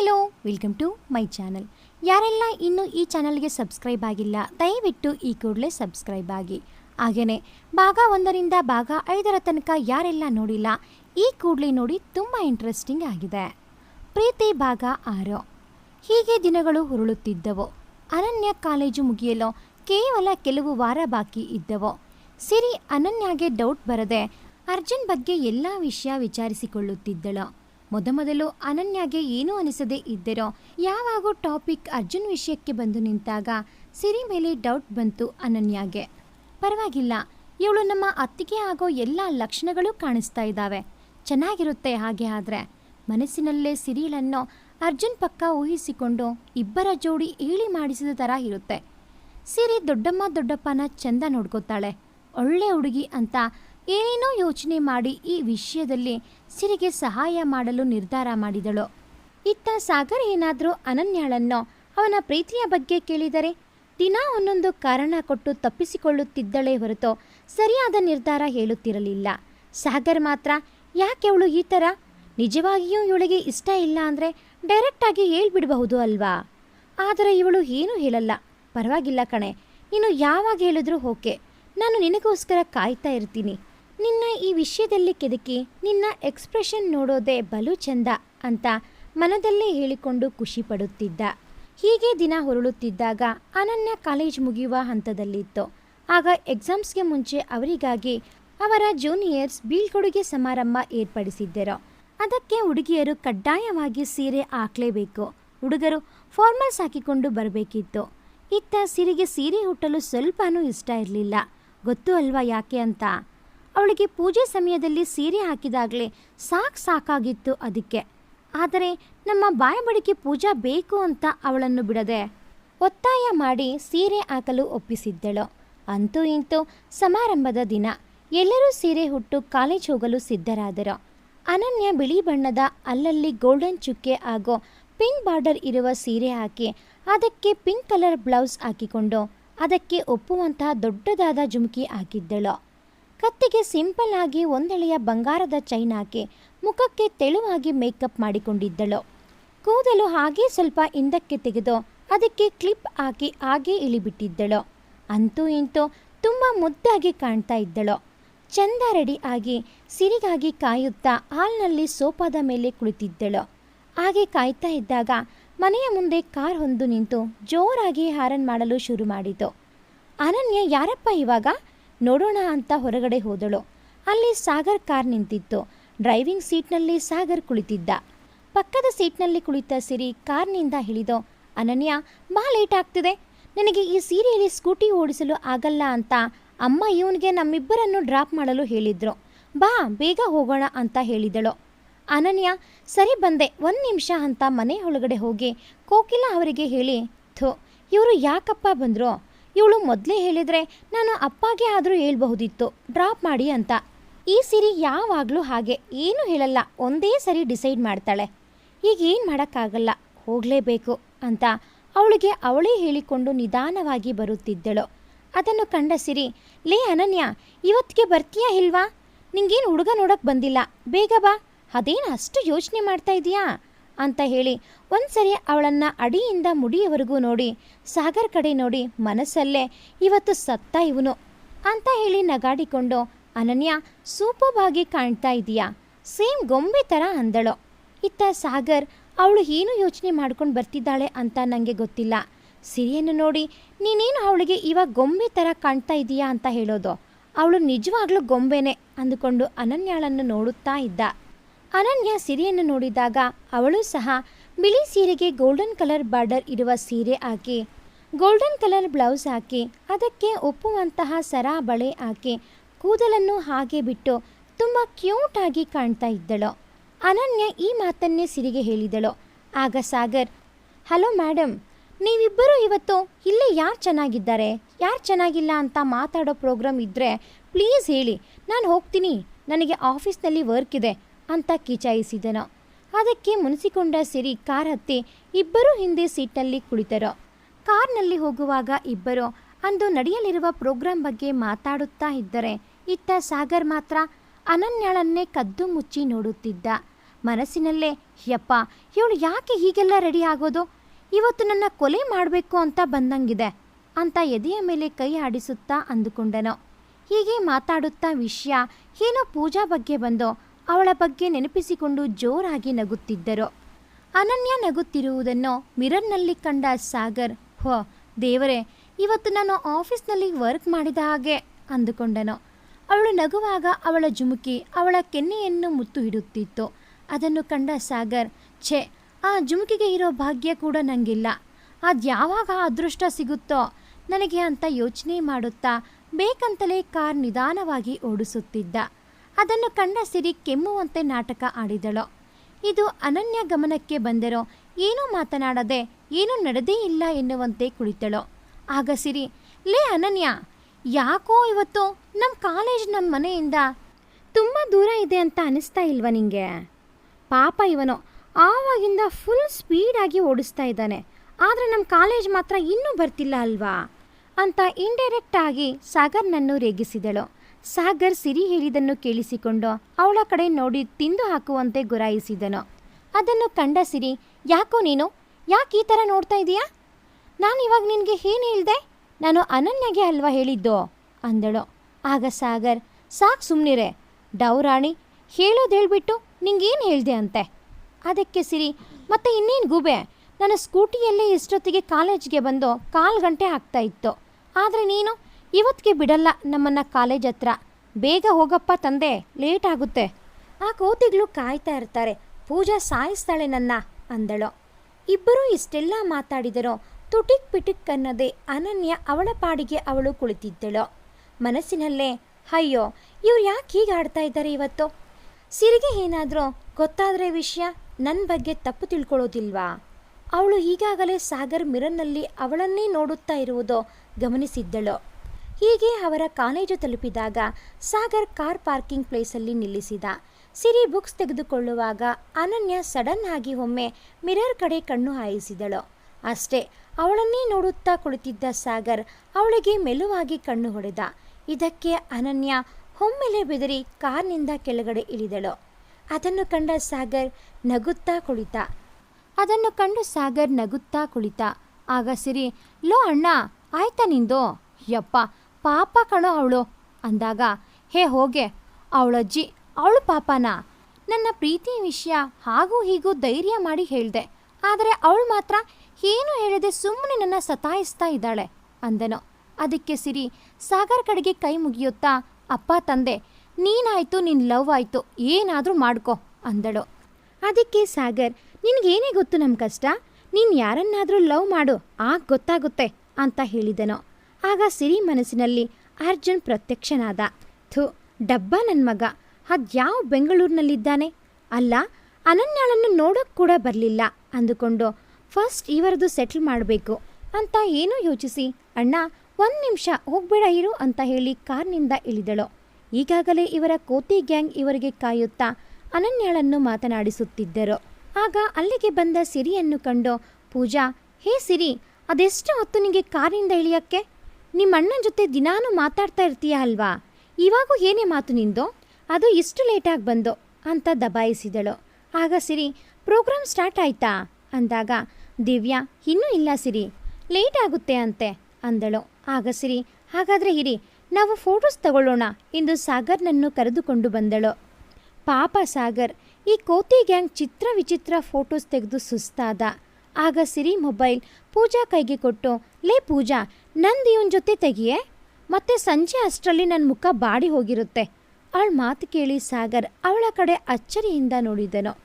Hello welcome to my channel ಯಾರೆಲ್ಲ ಇನ್ನೂ ಈ ಚಾನಲ್ಗೆ ಸಬ್ಸ್ಕ್ರೈಬ್ ಆಗಿಲ್ಲ, ದಯವಿಟ್ಟು ಈ ಕೂಡಲೇ ಸಬ್ಸ್ಕ್ರೈಬ್ ಆಗಿ. ಹಾಗೆಯೇ ಭಾಗ ಒಂದರಿಂದ ಭಾಗ ಐದರ ತನಕ ಯಾರೆಲ್ಲ ನೋಡಿಲ್ಲ, ಈ ಕೂಡಲೇ ನೋಡಿ ತುಂಬ ಇಂಟ್ರೆಸ್ಟಿಂಗ್ ಆಗಿದೆ. ಪ್ರೀತಿ ಭಾಗ ಆರು. ಹೀಗೆ ದಿನಗಳು ಹುರುಳುತ್ತಿದ್ದವು ಅನನ್ಯ ಕಾಲೇಜು ಮುಗಿಯಲು ಕೇವಲ ಕೆಲವು ವಾರ ಬಾಕಿ ಇದ್ದವು. ಸಿರಿ ಅನನ್ಯಾಗೆ ಡೌಟ್ ಬರದೆ ಅರ್ಜುನ್ ಬಗ್ಗೆ ಎಲ್ಲ ವಿಷಯ ವಿಚಾರಿಸಿಕೊಳ್ಳುತ್ತಿದ್ದಳು. ಮೊದಮೊದಲು ಅನನ್ಯಾಗೆ ಏನೂ ಅನಿಸದೇ ಇದ್ದರೋ, ಯಾವಾಗೂ ಟಾಪಿಕ್ ಅರ್ಜುನ್ ವಿಷಯಕ್ಕೆ ಬಂದು ನಿಂತಾಗ ಸಿರಿ ಮೇಲೆ ಡೌಟ್ ಬಂತು ಅನನ್ಯಾಗೆ. ಪರವಾಗಿಲ್ಲ, ಇವಳು ನಮ್ಮ ಅತ್ತಿಗೆ ಆಗೋ ಎಲ್ಲ ಲಕ್ಷಣಗಳು ಕಾಣಿಸ್ತಾ ಇದ್ದಾವೆ. ಚೆನ್ನಾಗಿರುತ್ತೆ ಹಾಗೆ ಆದರೆ, ಮನಸ್ಸಿನಲ್ಲೇ ಸಿರಿಲನ್ನು ಅರ್ಜುನ್ ಪಕ್ಕ ಊಹಿಸಿಕೊಂಡು ಇಬ್ಬರ ಜೋಡಿ ಏಳಿ ಮಾಡಿಸಿದ ಥರ ಇರುತ್ತೆ. ಸಿರಿ ದೊಡ್ಡಮ್ಮ ದೊಡ್ಡಪ್ಪನ ಚಂದ ನೋಡ್ಕೋತಾಳೆ. ಒಳ್ಳೆ ಹುಡುಗಿ ಅಂತ ಏನೇನೋ ಯೋಚನೆ ಮಾಡಿ ಈ ವಿಷಯದಲ್ಲಿ ಸಿರಿಗೆ ಸಹಾಯ ಮಾಡಲು ನಿರ್ಧಾರ ಮಾಡಿದಳು. ಇತ್ತ ಸಾಗರ್ ಏನಾದರೂ ಅನನ್ಯಾಳನ್ನು ಅವನ ಪ್ರೀತಿಯ ಬಗ್ಗೆ ಕೇಳಿದರೆ ದಿನಾ ಒಂದೊಂದು ಕಾರಣ ಕೊಟ್ಟು ತಪ್ಪಿಸಿಕೊಳ್ಳುತ್ತಿದ್ದಳೇ ಹೊರತು ಸರಿಯಾದ ನಿರ್ಧಾರ ಹೇಳುತ್ತಿರಲಿಲ್ಲ. ಸಾಗರ್ ಮಾತ್ರ, ಯಾಕೆ ಅವಳು ಈ ಥರ ನಿಜವಾಗಿಯೂ ಇವಳಿಗೆ ಇಷ್ಟ ಇಲ್ಲ ಅಂದರೆ ಡೈರೆಕ್ಟಾಗಿ ಹೇಳ್ಬಿಡಬಹುದು ಅಲ್ವಾ? ಆದರೆ ಇವಳು ಏನೂ ಹೇಳಲ್ಲ. ಪರವಾಗಿಲ್ಲ ಕಣೆ ನೀನು ಯಾವಾಗ ಹೇಳಿದ್ರೂ ಓಕೆ. ನಾನು ನಿನಗೋಸ್ಕರ ಕಾಯ್ತಾ ಇರ್ತೀನಿ. ನಿನ್ನ ಈ ವಿಷಯದಲ್ಲಿ ಕೆದಕಿ ನಿನ್ನ ಎಕ್ಸ್ಪ್ರೆಷನ್ ನೋಡೋದೇ ಬಲು ಚಂದ ಅಂತ ಮನದಲ್ಲೇ ಹೇಳಿಕೊಂಡು ಖುಷಿ ಪಡುತ್ತಿದ್ದ. ಹೀಗೆ ದಿನ ಹೊರಳುತ್ತಿದ್ದಾಗ ಅನನ್ಯ ಕಾಲೇಜ್ ಮುಗಿಯುವ ಹಂತದಲ್ಲಿತ್ತು. ಆಗ ಎಕ್ಸಾಮ್ಸ್ಗೆ ಮುಂಚೆ ಅವರಿಗಾಗಿ ಅವರ ಜೂನಿಯರ್ಸ್ ಬೀಳ್ಕೊಡುಗೆ ಸಮಾರಂಭ ಏರ್ಪಡಿಸಿದ್ದರು. ಅದಕ್ಕೆ ಹುಡುಗಿಯರು ಕಡ್ಡಾಯವಾಗಿ ಸೀರೆ ಹಾಕಲೇಬೇಕು. ಹುಡುಗರು ಫಾರ್ಮಲ್ಸ್ ಹಾಕಿಕೊಂಡು ಬರಬೇಕಿತ್ತು. ಇತ್ತ ಸಿರಿಗೆ ಸೀರೆ ಹುಟ್ಟಲು ಸ್ವಲ್ಪನೂ ಇಷ್ಟ ಇರಲಿಲ್ಲ. ಗೊತ್ತು ಅಲ್ವಾ ಯಾಕೆ ಅಂತ? ಅವಳಿಗೆ ಪೂಜೆ ಸಮಯದಲ್ಲಿ ಸೀರೆ ಹಾಕಿದಾಗಲೇ ಸಾಕು ಸಾಕಾಗಿತ್ತು ಅದಕ್ಕೆ. ಆದರೆ ನಮ್ಮ ಬಾಯಬಡಿಕೆ ಪೂಜಾ ಬೇಕು ಅಂತ ಅವಳನ್ನು ಬಿಡದೆ ಒತ್ತಾಯ ಮಾಡಿ ಸೀರೆ ಹಾಕಲು ಒಪ್ಪಿಸಿದ್ದಳು. ಅಂತೂ ಇಂತೂ ಸಮಾರಂಭದ ದಿನ ಎಲ್ಲರೂ ಸೀರೆ ಹುಟ್ಟು ಕಾಲೇಜ್ ಹೋಗಲು ಸಿದ್ಧರಾದರು. ಅನನ್ಯ ಬಿಳಿ ಬಣ್ಣದ ಅಲ್ಲಲ್ಲಿ ಗೋಲ್ಡನ್ ಚುಕ್ಕೆ ಹಾಗೂ ಪಿಂಕ್ ಬಾರ್ಡರ್ ಇರುವ ಸೀರೆ ಹಾಕಿ ಅದಕ್ಕೆ ಪಿಂಕ್ ಕಲರ್ ಬ್ಲೌಸ್ ಹಾಕಿಕೊಂಡು ಅದಕ್ಕೆ ಒಪ್ಪುವಂತಹ ದೊಡ್ಡದಾದ ಜುಮುಕಿ ಹಾಕಿದ್ದಳು. ಕತ್ತಿಗೆ ಸಿಂಪಲ್ ಆಗಿ ಒಂದೆಳೆಯ ಬಂಗಾರದ ಚೈನ್ ಹಾಕಿ ಮುಖಕ್ಕೆ ತೆಳುವಾಗಿ ಮೇಕಪ್ ಮಾಡಿಕೊಂಡಿದ್ದಳು. ಕೂದಲು ಹಾಗೇ ಸ್ವಲ್ಪ ಹಿಂದಕ್ಕೆ ತೆಗೆದು ಅದಕ್ಕೆ ಕ್ಲಿಪ್ ಹಾಕಿ ಹಾಗೇ ಇಳಿಬಿಟ್ಟಿದ್ದಳು. ಅಂತೂ ಇಂತೂ ತುಂಬ ಮುದ್ದಾಗಿ ಕಾಣ್ತಾ ಇದ್ದಳು. ಚಂದ ರೆಡಿ ಆಗಿ ಸಿರಿಗಾಗಿ ಕಾಯುತ್ತಾ ಹಾಲ್ನಲ್ಲಿ ಸೋಫಾದ ಮೇಲೆ ಕುಳಿತಿದ್ದಳು. ಹಾಗೆ ಕಾಯ್ತಾ ಇದ್ದಾಗ ಮನೆಯ ಮುಂದೆ ಕಾರ್ ಹೊಂದು ನಿಂತು ಜೋರಾಗಿ ಹಾರನ್ ಮಾಡಲು ಶುರು ಮಾಡಿತು. ಅನನ್ಯ, ಯಾರಪ್ಪ ಇವಾಗ? ನೋಡೋಣ ಅಂತ ಹೊರಗಡೆ ಹೋದಳು. ಅಲ್ಲಿ ಸಾಗರ್ ಕಾರ್ ನಿಂತಿತ್ತು. ಡ್ರೈವಿಂಗ್ ಸೀಟ್ನಲ್ಲಿ ಸಾಗರ್ ಕುಳಿತಿದ್ದ. ಪಕ್ಕದ ಸೀಟ್ನಲ್ಲಿ ಕುಳಿತ ಸಿರಿ ಕಾರ್ನಿಂದ ಹಿಡಿದು ಅನನ್ಯ, ಬಾ ಲೇಟ್ ಆಗ್ತಿದೆ. ನನಗೆ ಈ ಸೀರೆಯಲ್ಲಿ ಸ್ಕೂಟಿ ಓಡಿಸಲು ಆಗಲ್ಲ ಅಂತ ಅಮ್ಮ ಇವನಿಗೆ ನಮ್ಮಿಬ್ಬರನ್ನು ಡ್ರಾಪ್ ಮಾಡಲು ಹೇಳಿದ್ರು. ಬಾ, ಬೇಗ ಹೋಗೋಣ ಅಂತ ಹೇಳಿದಳು. ಅನನ್ಯ, ಸರಿ ಬಂದೆ, ಒಂದು ನಿಮಿಷ ಅಂತ ಮನೆ ಒಳಗಡೆ ಹೋಗಿ ಕೋಕಿಲ ಅವರಿಗೆ ಹೇಳಿ, ಥೋ, ಇವರು ಯಾಕಪ್ಪ ಬಂದರು? ಇವಳು ಮೊದಲೇ ಹೇಳಿದರೆ ನಾನು ಅಪ್ಪಾಗೆ ಆದರೂ ಹೇಳ್ಬಹುದಿತ್ತು. ಡ್ರಾಪ್ ಮಾಡಿ ಅಂತ. ಈ ಸಿರಿ ಯಾವಾಗಲೂ ಹಾಗೆ. ಏನೂ ಹೇಳಲ್ಲ. ಒಂದೇ ಸರಿ ಡಿಸೈಡ್ ಮಾಡ್ತಾಳೆ. ಈಗ ಏನು ಮಾಡೋಕ್ಕಾಗಲ್ಲ. ಹೋಗಲೇಬೇಕು ಅಂತ ಅವಳಿಗೆ ಅವಳೇ ಹೇಳಿಕೊಂಡು ನಿಧಾನವಾಗಿ ಬರುತ್ತಿದ್ದಳು. ಅದನ್ನು ಕಂಡ ಸಿರಿ, ಲೇ ಅನನ್ಯ, ಇವತ್ತಿಗೆ ಬರ್ತೀಯಾ ಇಲ್ವಾ? ನಿಂಗೇನು ಹುಡುಗ ನೋಡಕ್ಕೆ ಬಂದಿಲ್ಲ. ಬೇಗ ಬಾ. ಅದೇನು ಅಷ್ಟು ಯೋಚನೆ ಮಾಡ್ತಾ ಇದೀಯಾ? ಅಂತ ಹೇಳಿ ಒಂದ್ಸರಿ ಅವಳನ್ನು ಅಡಿಯಿಂದ ಮುಡಿಯವರೆಗೂ ನೋಡಿ, ಸಾಗರ್ ಕಡೆ ನೋಡಿ ಮನಸ್ಸಲ್ಲೇ ಇವತ್ತು ಸತ್ತ ಇವನು ಅಂತ ಹೇಳಿ ನಗಾಡಿಕೊಂಡು, ಅನನ್ಯ ಸೂಪವಾಗಿ ಕಾಣ್ತಾ ಇದೀಯಾ? ಸೇಮ್ ಗೊಂಬೆ ಥರ ಅಂದಳು. ಇತ್ತ ಸಾಗರ್ ಅವಳು ಏನು ಯೋಚನೆ ಮಾಡ್ಕೊಂಡು ಬರ್ತಿದ್ದಾಳೆ ಅಂತ ನನಗೆ ಗೊತ್ತಿಲ್ಲ. ಸಿರಿಯನ್ನು ನೋಡಿ, ನೀನೇನು ಅವಳಿಗೆ ಇವಾಗ ಗೊಂಬೆ ಥರ ಕಾಣ್ತಾ ಇದೀಯಾ? ಅಂತ ಹೇಳೋದು. ಅವಳು ನಿಜವಾಗ್ಲೂ ಗೊಂಬೆನೆ ಅಂದುಕೊಂಡು ಅನನ್ಯಾಳನ್ನು ನೋಡುತ್ತಾ ಇದ್ದ. ಅನನ್ಯ ಸೀರೆಯನ್ನು ನೋಡಿದಾಗ ಅವಳು ಸಹ ಬಿಳಿ ಸೀರೆಗೆ ಗೋಲ್ಡನ್ ಕಲರ್ ಬಾರ್ಡರ್ ಇರುವ ಸೀರೆ ಹಾಕಿ, ಗೋಲ್ಡನ್ ಕಲರ್ ಬ್ಲೌಸ್ ಹಾಕಿ, ಅದಕ್ಕೆ ಒಪ್ಪುವಂತಹ ಸರ ಬಳೆ ಹಾಕಿ ಕೂದಲನ್ನು ಹಾಗೆ ಬಿಟ್ಟು ತುಂಬ ಆಗಿ ಕಾಣ್ತಾ ಇದ್ದಳು. ಅನನ್ಯ ಈ ಮಾತನ್ನೇ ಸಿರಿಗೆ ಹೇಳಿದಳು. ಆಗ ಸಾಗರ್, ಹಲೋ ಮೇಡಮ್ ನೀವಿಬ್ಬರು ಇವತ್ತು ಇಲ್ಲೇ ಯಾರು ಚೆನ್ನಾಗಿದ್ದಾರೆ? ಯಾರು ಚೆನ್ನಾಗಿಲ್ಲ ಅಂತ ಮಾತಾಡೋ ಪ್ರೋಗ್ರಾಮ್ ಇದ್ದರೆ ಪ್ಲೀಸ್ ಹೇಳಿ. ನಾನು ಹೋಗ್ತೀನಿ. ನನಗೆ ಆಫೀಸ್ನಲ್ಲಿ ವರ್ಕ್ ಇದೆ. ಅಂತ ಕಿಚಾಯಿಸಿದನು. ಅದಕ್ಕೆ ಮುನಿಸಿಕೊಂಡ ಸಿರಿ ಕಾರ್ ಹತ್ತಿ ಇಬ್ಬರೂ ಹಿಂದೆ ಸೀಟಲ್ಲಿ ಕುಳಿತರು. ಕಾರ್ನಲ್ಲಿ ಹೋಗುವಾಗ ಇಬ್ಬರು ಅಂದು ನಡೆಯಲಿರುವ ಪ್ರೋಗ್ರಾಂ ಬಗ್ಗೆ ಮಾತಾಡುತ್ತಾ ಇದ್ದರೆ ಇತ್ತ ಸಾಗರ್ ಮಾತ್ರ ಅನನ್ಯಾಳನ್ನೇ ಕದ್ದು ಮುಚ್ಚಿ ನೋಡುತ್ತಿದ್ದ. ಮನಸ್ಸಿನಲ್ಲೇ, ಯಪ್ಪ, ಇವಳು ಯಾಕೆ ಹೀಗೆಲ್ಲ ರೆಡಿ ಆಗೋದು? ಇವತ್ತು ನನ್ನ ಕೊಲೆ ಮಾಡಬೇಕು ಅಂತ ಬಂದಂಗಿದೆ ಅಂತ ಎದೆಯ ಮೇಲೆ ಕೈ ಆಡಿಸುತ್ತಾ ಅಂದುಕೊಂಡನು. ಹೀಗೆ ಮಾತಾಡುತ್ತಾ ವಿಷಯ ಏನೋ ಪೂಜಾ ಬಗ್ಗೆ ಬಂದು ಅವಳ ಬಗ್ಗೆ ನೆನಪಿಸಿಕೊಂಡು ಜೋರಾಗಿ ನಗುತ್ತಿದ್ದರು. ಅನನ್ಯ ನಗುತ್ತಿರುವುದನ್ನು ಮಿರರ್ನಲ್ಲಿ ಕಂಡ ಸಾಗರ್, ಹೋ, ದೇವರೇ, ಇವತ್ತು ನಾನು ಆಫೀಸ್ನಲ್ಲಿ ವರ್ಕ್ ಮಾಡಿದ ಹಾಗೆ, ಅಂದುಕೊಂಡನು. ಅವಳು ನಗುವಾಗ ಅವಳ ಜುಮುಕಿ ಅವಳ ಕೆನ್ನೆಯನ್ನು ಮುತ್ತು ಹಿಡುತ್ತಿತ್ತು ಅದನ್ನು ಕಂಡ ಸಾಗರ್, ಛೆ, ಆ ಜುಮುಕಿಗೆ ಇರೋ ಭಾಗ್ಯ ಕೂಡ ನನಗಿಲ್ಲ ಅದು ಯಾವಾಗ ಅದೃಷ್ಟ ಸಿಗುತ್ತೋ, ನನಗೆ ಅಂತ ಯೋಚನೆ ಮಾಡುತ್ತಾ ಬೇಕಂತಲೇ ಕಾರ್ ನಿಧಾನವಾಗಿ ಓಡಿಸುತ್ತಿದ್ದ. ಅದನ್ನು ಕಂಡ ಸಿರಿ ಕೆಮ್ಮುವಂತೆ ನಾಟಕ ಆಡಿದಳು. ಇದು ಅನನ್ಯ ಗಮನಕ್ಕೆ ಬಂದರೋ ಏನೂ ಮಾತನಾಡದೆ ಏನೂ ನಡೆದೇ ಇಲ್ಲ ಎನ್ನುವಂತೆ ಕುಳಿತಳು. ಆಗ ಸಿರಿ, ಲೇ ಅನನ್ಯ, ಯಾಕೋ ಇವತ್ತು ನಮ್ಮ ಕಾಲೇಜ್ ನಮ್ಮ ಮನೆಯಿಂದ ತುಂಬ ದೂರ ಇದೆ ಅಂತ ಅನಿಸ್ತಾ ಇಲ್ವ ನಿಂಗೆ? ಪಾಪ ಇವನು ಆವಾಗಿಂದ ಫುಲ್ ಸ್ಪೀಡಾಗಿ ಓಡಿಸ್ತಾ ಇದ್ದಾನೆ. ಆದರೆ ನಮ್ಮ ಕಾಲೇಜ್ ಮಾತ್ರ ಇನ್ನೂ ಬರ್ತಿಲ್ಲ ಅಲ್ವಾ? ಅಂತ ಇಂಡೈರೆಕ್ಟ್ ಆಗಿ ಸಾಗರ್ನನ್ನು ರೇಗಿಸಿದಳು. ಸಾಗರ್ ಸಿರಿ ಹೇಳಿದನ್ನು ಕೇಳಿಸಿಕೊಂಡು ಅವಳ ಕಡೆ ನೋಡಿ ತಿಂದು ಹಾಕುವಂತೆ ಗುರಾಯಿಸಿದನು. ಅದನ್ನು ಕಂಡ ಸಿರಿ, ಯಾಕೋ ನೀನು? ಯಾಕೆ ಈ ಥರ ನೋಡ್ತಾ ಇದೀಯಾ? ನಾನು ಇವಾಗ ನಿನಗೆ ಏನು ಹೇಳಿದೆ? ನಾನು ಅನನ್ಯಗೆ ಅಲ್ವಾ ಹೇಳಿದ್ದು? ಅಂದಳು. ಆಗ ಸಾಗರ್, ಸಾಕು ಸುಮ್ಮನಿರೆ ಡೌರಾಣಿ ಹೇಳೋದು ಹೇಳ್ಬಿಟ್ಟು ನಿಂಗೇನು ಹೇಳಿದೆ ಅಂತೆ? ಅದಕ್ಕೆ ಸಿರಿ, ಮತ್ತೆ ಇನ್ನೇನು ಗೂಬೆ? ನಾನು ಸ್ಕೂಟಿಯಲ್ಲೇ ಇಷ್ಟೊತ್ತಿಗೆ ಕಾಲೇಜ್ಗೆ ಬಂದು ಕಾಲು ಗಂಟೆ ಆಗ್ತಾ ಇತ್ತು. ಆದರೆ ನೀನು ಇವತ್ತಿಗೆ ಬಿಡಲ್ಲ ನಮ್ಮನ್ನ ಕಾಲೇಜ್ ಹತ್ರ. ಬೇಗ ಹೋಗಪ್ಪ ತಂದೆ, ಲೇಟ್ ಆಗುತ್ತೆ. ಆ ಕೋತಿಗಳು ಕಾಯ್ತಾ ಇರ್ತಾರೆ, ಪೂಜಾ ಸಾಯಿಸ್ತಾಳೆ ನನ್ನ ಅಂದಳು. ಇಬ್ಬರೂ ಇಷ್ಟೆಲ್ಲ ಮಾತಾಡಿದರೋ ತುಟಿಕ್ ಪಿಟಿಕ್ ಅನ್ನದೆ ಅನನ್ಯ ಅವಳ ಪಾಡಿಗೆ ಅವಳು ಕುಳಿತಿದ್ದಳು. ಮನಸ್ಸಿನಲ್ಲೇ, ಅಯ್ಯೋ, ಇವ್ರು ಯಾಕೆ ಹೀಗೆ ಆಡ್ತಾ ಇದ್ದಾರೆ ಇವತ್ತು? ಸಿರಿಗೆ ಏನಾದರೂ ಗೊತ್ತಾದರೆ ವಿಷಯ ನನ್ನ ಬಗ್ಗೆ ತಪ್ಪು ತಿಳ್ಕೊಳ್ಳೋದಿಲ್ವಾ? ಅವಳು ಈಗಾಗಲೇ ಸಾಗರ್ ಮಿರನ್ನಲ್ಲಿ ಅವಳನ್ನೇ ನೋಡುತ್ತಾ ಇರುವುದು ಗಮನಿಸಿದ್ದಳು. ಹೀಗೆ ಅವರ ಕಾಲೇಜು ತಲುಪಿದಾಗ ಸಾಗರ್ ಕಾರ್ ಪಾರ್ಕಿಂಗ್ ಪ್ಲೇಸಲ್ಲಿ ನಿಲ್ಲಿಸಿದ. ಸಿರಿ ಬುಕ್ಸ್ ತೆಗೆದುಕೊಳ್ಳುವಾಗ ಅನನ್ಯ ಸಡನ್ ಆಗಿ ಒಮ್ಮೆ ಮಿರರ್ ಕಡೆ ಕಣ್ಣು ಹಾಯಿಸಿದಳು. ಅಷ್ಟೇ, ಅವಳನ್ನೇ ನೋಡುತ್ತಾ ಕುಳಿತಿದ್ದ ಸಾಗರ್ ಅವಳಿಗೆ ಮೆಲುವಾಗಿ ಕಣ್ಣು ಹೊಡೆದ. ಇದಕ್ಕೆ ಅನನ್ಯ ಒಮ್ಮೆಲೆ ಬೆದರಿ ಕಾರ್ನಿಂದ ಕೆಳಗಡೆ ಇಳಿದಳು. ಅದನ್ನು ಕಂಡ ಸಾಗರ್ ನಗುತ್ತಾ ಕುಳಿತ. ಅದನ್ನು ಕಂಡು ಸಾಗರ್ ನಗುತ್ತಾ ಕುಳಿತ. ಆಗ ಸಿರಿ, ಲೋ ಅಣ್ಣ, ಆಯ್ತಾ ನಿಂದು? ಯಪ್ಪ ಪಾಪ ಕಣೋ ಅವಳು. ಅಂದಾಗ, ಹೇ, ಹೋಗೆ. ಅವಳಜ್ಜಿ ಅವಳು ಪಾಪನಾ. ನನ್ನ ಪ್ರೀತಿ ವಿಷಯ ಹಾಗೂ ಹೀಗೂ ಧೈರ್ಯ ಮಾಡಿ ಹೇಳಿದೆ. ಆದರೆ ಅವಳು ಮಾತ್ರ ಏನು ಹೇಳದೆ ಸುಮ್ಮನೆ ನನ್ನ ಸತಾಯಿಸ್ತಾ ಇದ್ದಾಳೆ, ಅಂದನು. ಅದಕ್ಕೆ ಸಿರಿ ಸಾಗರ್ ಕಡೆಗೆ ಕೈ ಮುಗಿಯುತ್ತಾ, ಅಪ್ಪ, ತಂದೆ, ನೀನಾಯ್ತು ನಿನ್ನ ಲವ್ ಆಯ್ತು, ಏನಾದರೂ ಮಾಡ್ಕೊ, ಅಂದಳು. ಅದಕ್ಕೆ ಸಾಗರ್, ನಿನಗೇನೇ ಗೊತ್ತು ನಮ್ಮ ಕಷ್ಟ? ನೀನು ಯಾರನ್ನಾದರೂ ಲವ್ ಮಾಡು, ಆಗ ಗೊತ್ತಾಗುತ್ತೆ, ಅಂತ ಹೇಳಿದನು. ಆಗ ಸಿರಿ ಮನಸ್ಸಿನಲ್ಲಿ ಅರ್ಜುನ್ ಪ್ರತ್ಯಕ್ಷನಾದ. ಥು, ಡಬ್ಬ ನನ್ನ ಮಗ. ಅದ್ಯಾವ ಬೆಂಗಳೂರಿನಲ್ಲಿದ್ದಾನೆ? ಅಲ್ಲ, ಅನನ್ಯಾಳನ್ನು ನೋಡೋಕ್ ಕೂಡ ಬರಲಿಲ್ಲ ಅಂದುಕೊಂಡು ಫಸ್ಟ್ ಇವರದು ಸೆಟ್ಲ್ ಮಾಡಬೇಕು ಅಂತ ಏನೂ ಯೋಚಿಸಿ, ಅಣ್ಣ, ಒಂದು ನಿಮಿಷ ಹೋಗ್ಬೇಡ ಇರು ಅಂತ ಹೇಳಿ ಕಾರ್ನಿಂದ ಇಳಿದಳು. ಈಗಾಗಲೇ ಇವರ ಕೋತಿ ಗ್ಯಾಂಗ್ ಇವರಿಗೆ ಕಾಯುತ್ತಾ ಅನನ್ಯಾಳನ್ನು ಮಾತನಾಡಿಸುತ್ತಿದ್ದರು. ಆಗ ಅಲ್ಲಿಗೆ ಬಂದ ಸಿರಿಯನ್ನು ಕಂಡು ಪೂಜಾ, ಹೇ ಸಿರಿ, ಅದೆಷ್ಟು ಹೊತ್ತು ನಿಮಗೆ ಕಾರಿನಿಂದ ಇಳಿಯಕ್ಕೆ? ನಿಮ್ಮ ಅಣ್ಣನ ಜೊತೆ ದಿನಾನು ಮಾತಾಡ್ತಾ ಇರ್ತೀಯ ಅಲ್ವಾ? ಇವಾಗೂ ಏನೇ ಮಾತು ನಿಂದೋ? ಅದು ಇಷ್ಟು ಲೇಟಾಗಿ ಬಂದು ಅಂತ ದಬಾಯಿಸಿದಳು. ಆಗ ಸಿರಿ, ಪ್ರೋಗ್ರಾಮ್ ಸ್ಟಾರ್ಟ್ ಆಯ್ತಾ? ಅಂದಾಗ, ದಿವ್ಯಾ, ಇನ್ನೂ ಇಲ್ಲ ಸಿರಿ. ಲೇಟ್ ಆಗುತ್ತೆ ಅಂತೆ ಅಂದಳು. ಆಗ ಸಿರಿ, ಹಾಗಾದರೆ ಇರಿ, ನಾವು ಫೋಟೋಸ್ ತಗೊಳ್ಳೋಣ ಎಂದು ಸಾಗರ್ನನ್ನು ಕರೆದುಕೊಂಡು ಬಂದಳು. ಪಾಪ ಸಾಗರ್, ಈ ಕೋತಿ ಗ್ಯಾಂಗ್ ಚಿತ್ರ ವಿಚಿತ್ರ ಫೋಟೋಸ್ ತೆಗೆದು ಸುಸ್ತಾದ. ಆಗ ಸಿರಿ ಮೊಬೈಲ್ ಪೂಜಾ ಕೈಗೆ ಕೊಟ್ಟು, ಲೇ ಪೂಜಾ, ನಂದು ಇವನ ಜೊತೆ ತೆಗಿಯೇ? ಮತ್ತೆ ಸಂಜೆ ಅಷ್ಟರಲ್ಲಿ ನನ್ನ ಮುಖ ಬಾಡಿ ಹೋಗಿರುತ್ತೆ. ಅವಳ ಮಾತು ಕೇಳಿ ಸಾಗರ್ ಅವಳ ಕಡೆ ಅಚ್ಚರಿಯಿಂದ ನೋಡಿದನು.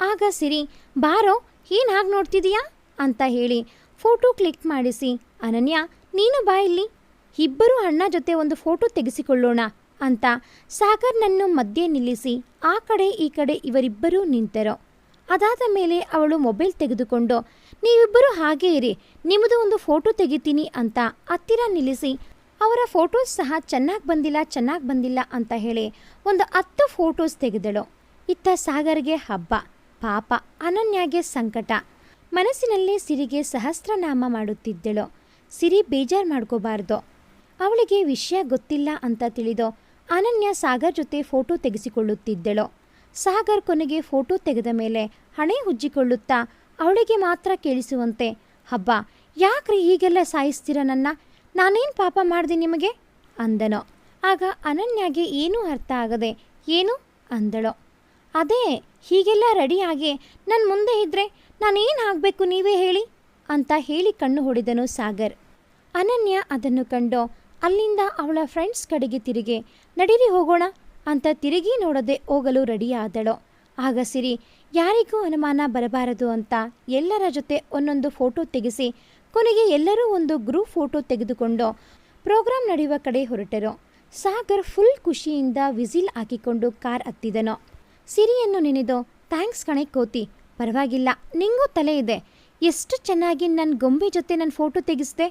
ಆಗ ಸಿರಿ, ಬಾರೋ, ಏನು ಹಾಗೆ ನೋಡ್ತಿದೀಯಾ? ಅಂತ ಹೇಳಿ ಫೋಟೋ ಕ್ಲಿಕ್ ಮಾಡಿಸಿ, ಅನನ್ಯ, ನೀನು ಬಾ ಇಲ್ಲಿ. ಇಬ್ಬರೂ ಅಣ್ಣ ಜೊತೆ ಒಂದು ಫೋಟೋ ತೆಗೆಸಿಕೊಳ್ಳೋಣ, ಅಂತ ಸಾಗರ್ನನ್ನು ಮಧ್ಯೆ ನಿಲ್ಲಿಸಿ, ಆ ಕಡೆ ಈ ಕಡೆ ಇವರಿಬ್ಬರೂ ನಿಂತರು. ಅದಾದ ಮೇಲೆ ಅವಳು ಮೊಬೈಲ್ ತೆಗೆದುಕೊಂಡು, ನೀವಿಬ್ಬರು ಹಾಗೇ ಇರಿ, ನಿಮ್ಮದು ಒಂದು ಫೋಟೋ ತೆಗಿತೀನಿ ಅಂತ ಹತ್ತಿರ ನಿಲ್ಲಿಸಿ, ಅವರ ಫೋಟೋಸ್ ಸಹ ಚೆನ್ನಾಗಿ ಬಂದಿಲ್ಲ ಚೆನ್ನಾಗಿ ಬಂದಿಲ್ಲ ಅಂತ ಹೇಳಿ ಒಂದು ಹತ್ತು ಫೋಟೋಸ್ ತೆಗೆದಳು. ಇತ್ತ ಸಾಗರ್ಗೆ ಹಬ್ಬ, ಪಾಪ, ಅನನ್ಯಾಗೆ ಸಂಕಟ. ಮನಸ್ಸಿನಲ್ಲಿ ಸಿರಿಗೆ ಸಹಸ್ರನಾಮ ಮಾಡುತ್ತಿದ್ದಳು. ಸಿರಿ ಬೇಜಾರು ಮಾಡ್ಕೋಬಾರ್ದು. ಅವಳಿಗೆ ವಿಷಯ ಗೊತ್ತಿಲ್ಲ ಅಂತ ತಿಳಿದು ಅನನ್ಯ ಸಾಗರ್ ಜೊತೆ ಫೋಟೋ ತೆಗೆಸಿಕೊಳ್ಳುತ್ತಿದ್ದಳು. ಸಾಗರ್ ಕೊನೆಗೆ ಫೋಟೋ ತೆಗೆದ ಮೇಲೆ ಹಣೆ ಉಜ್ಜಿಕೊಳ್ಳುತ್ತಾ ಅವಳಿಗೆ ಮಾತ್ರ ಕೇಳಿಸುವಂತೆ ಹಬ್ಬ ಯಾಕ್ರಿ ಹೀಗೆಲ್ಲ ಸಾಯಿಸ್ತೀರ ನನ್ನ? ನಾನೇನು ಪಾಪ ಮಾಡಿದೆ ನಿಮಗೆ? ಅಂದನೋ. ಆಗ ಅನನ್ಯಾಗೆ ಏನೂ ಅರ್ಥ ಆಗದೆ, ಏನು? ಅಂದಳೋ. ಅದೇ, ಹೀಗೆಲ್ಲ ರೆಡಿಯಾಗಿ ನನ್ನ ಮುಂದೆ ಇದ್ದರೆ ನಾನೇನು ಆಗಬೇಕು ನೀವೇ ಹೇಳಿ? ಅಂತ ಹೇಳಿ ಕಣ್ಣು ಹೊಡೆದನು ಸಾಗರ್. ಅನನ್ಯ ಅದನ್ನು ಕಂಡು, ಅಲ್ಲಿಂದ ಅವಳ ಫ್ರೆಂಡ್ಸ್ ಕಡೆಗೆ ತಿರುಗಿ, ನಡೀರಿ ಹೋಗೋಣ. ಅಂತ ತಿರುಗಿ ನೋಡದೆ ಹೋಗಲು ರೆಡಿಯಾದಳು. ಆಗ ಸಿರಿ, ಯಾರಿಗೂ ಅನುಮಾನ ಬರಬಾರದು ಅಂತ ಎಲ್ಲರ ಜೊತೆ ಒಂದೊಂದು ಫೋಟೋ ತೆಗೆಸಿ ಕೊನೆಗೆ ಎಲ್ಲರೂ ಒಂದು ಗ್ರೂಪ್ ಫೋಟೋ ತೆಗೆದುಕೊಂಡು ಪ್ರೋಗ್ರಾಂ ನಡೆಯುವ ಕಡೆ ಹೊರಟರು. ಸಾಗರ್ ಫುಲ್ ಖುಷಿಯಿಂದ ವಿಸಿಲ್ ಹಾಕಿಕೊಂಡು ಕಾರ್ ಹತ್ತಿದನು. ಸಿರಿಯನ್ನು ನೆನೆದು, ಥ್ಯಾಂಕ್ಸ್ ಕಣೆ ಕೋತಿ, ಪರವಾಗಿಲ್ಲ, ನಿಂಗೂ ತಲೆ ಇದೆ. ಎಷ್ಟು ಚೆನ್ನಾಗಿ ನನ್ನ ಗೊಂಬೆ ಜೊತೆ ನನ್ನ ಫೋಟೋ ತೆಗೆಸ್ದೆ?